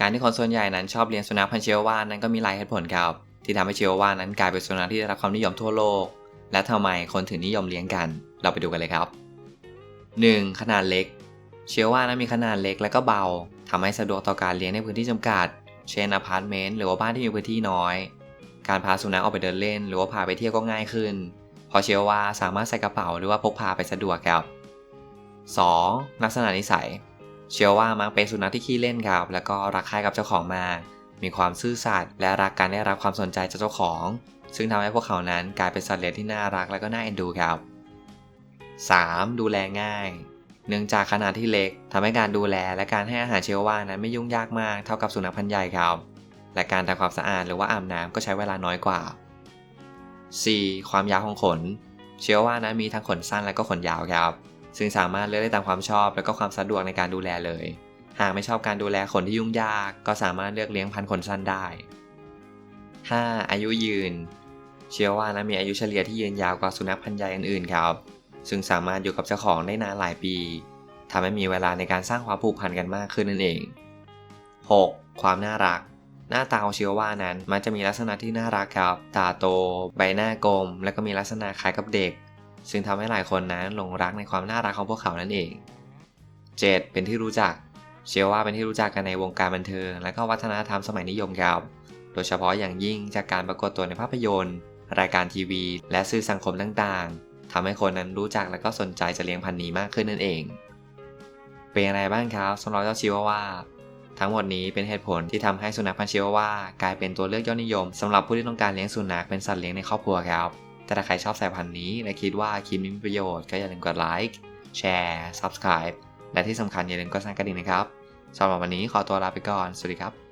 การที่คนส่วนใหญ่นั้นชอบเลี้ยงสุนัขพันธุ์เชียววานั้นก็มีหลายเหตุผลครับ ที่ทำให้เชียววานั้นกลายเป็นสุนัขที่ได้รับความนิยมทั่วโลก และทำไมคนถึงนิยมเลี้ยงกัน เราไปดูกันเลยครับ 1. ขนาดเล็ก เชียววานั้นมีขนาดเล็กและก็เบาทำให้สะดวกต่อการเลี้ยงในพื้นที่จำกัด เช่นอพาร์ตเมนต์หรือว่าบ้านที่มีพื้นที่น้อย การพาสุนัขออกไปเดินเล่น หรือว่าพาไปเที่ยวก็ง่ายขึ้นเพราะเชียววาสามารถใส่กระเป๋าหรือว่าพกพาไปสะดวกครับ 2. ลักษณะนิสัย เชียวว่ามักเป็นสุนัขที่ขี้เล่นครับ แล้วก็รักใคร่กับเจ้าของมาก มีความซื่อสัตย์และรักการได้รับความสนใจจากเจ้าของ ซึ่งทำให้พวกเขานั้นกลายเป็นสัตว์เลี้ยงที่น่ารักและก็น่าเอ็นดูครับ 3. ดูแลง่าย เนื่องจากขนาดที่เล็กทำให้การดูแลและการให้อาหารเชียวว่านั้นไม่ยุ่งยากมากเท่ากับสุนัขพันธุ์ใหญ่ครับ และการทำความสะอาดหรือว่าอาบน้ำก็ใช้เวลาน้อยกว่า 4. ความยาวของขน เชียวว่านั้นมีทั้งขนสั้นและก็ขนยาวครับ ซึ่งสามารถเลือกได้ตามความชอบและก็ความสะดวกในการดูแลเลย หากไม่ชอบการดูแลขนที่ยุ่งยาก ก็สามารถเลือกเลี้ยงพันธุ์ขนสั้นได้ 5. อายุยืน เชื่อว่านะมีอายุเฉลี่ยที่ยืนยาวกว่าสุนัขพันธุ์ใหญ่อื่นๆครับ ซึ่งสามารถอยู่กับเจ้าของได้นานหลายปีทำให้มีเวลาในการสร้างความผูกพันกันมากขึ้นนั่นเอง 6. ความน่ารัก หน้าตาของเชียวว่านั้นมักจะมีลักษณะที่น่ารักครับ ตาโต ใบหน้ากลม และก็มีลักษณะคล้ายกับเด็ก ซึ่งทำให้หลายคนนั้นหลงรักในความน่ารักของพวกเขานั่นเอง 7. เป็นที่รู้จัก เชื่อว่าเป็นที่รู้จักกันในวงการบันเทิง และก็วัฒนธรรมสมัยนิยมครับ โดยเฉพาะอย่างยิ่งจากการปรากฏตัวในภาพยนตร์ รายการทีวี และสื่อสังคมต่างๆทำให้คนนั้นรู้จักและก็สนใจจะเลี้ยงพันธุ์นี้มากขึ้นนั่นเอง เป็นอะไรบ้างครับสำหรับเจ้าชิวาว่าทั้งหมดนี้เป็นเหตุผลที่ทำให้สุนัขพันธุ์ชิวาว่ากลายเป็นตัวเลือกยอดนิยมสำหรับผู้ที่ต้องการเลี้ยงสุนัขเป็นสัตว์เลี้ยงในครอบครัวครับ แต่ถ้าใครชอบสายพันธุ์นี้และคิดว่าคลิปนี้มีประโยชน์ก็อย่าลืมกดไลค์แชร์ Subscribe และที่สำคัญอย่าลืมกดสั่นกระดิ่งนะครับสำหรับวันนี้ขอตัวลาไปก่อน สวัสดีครับ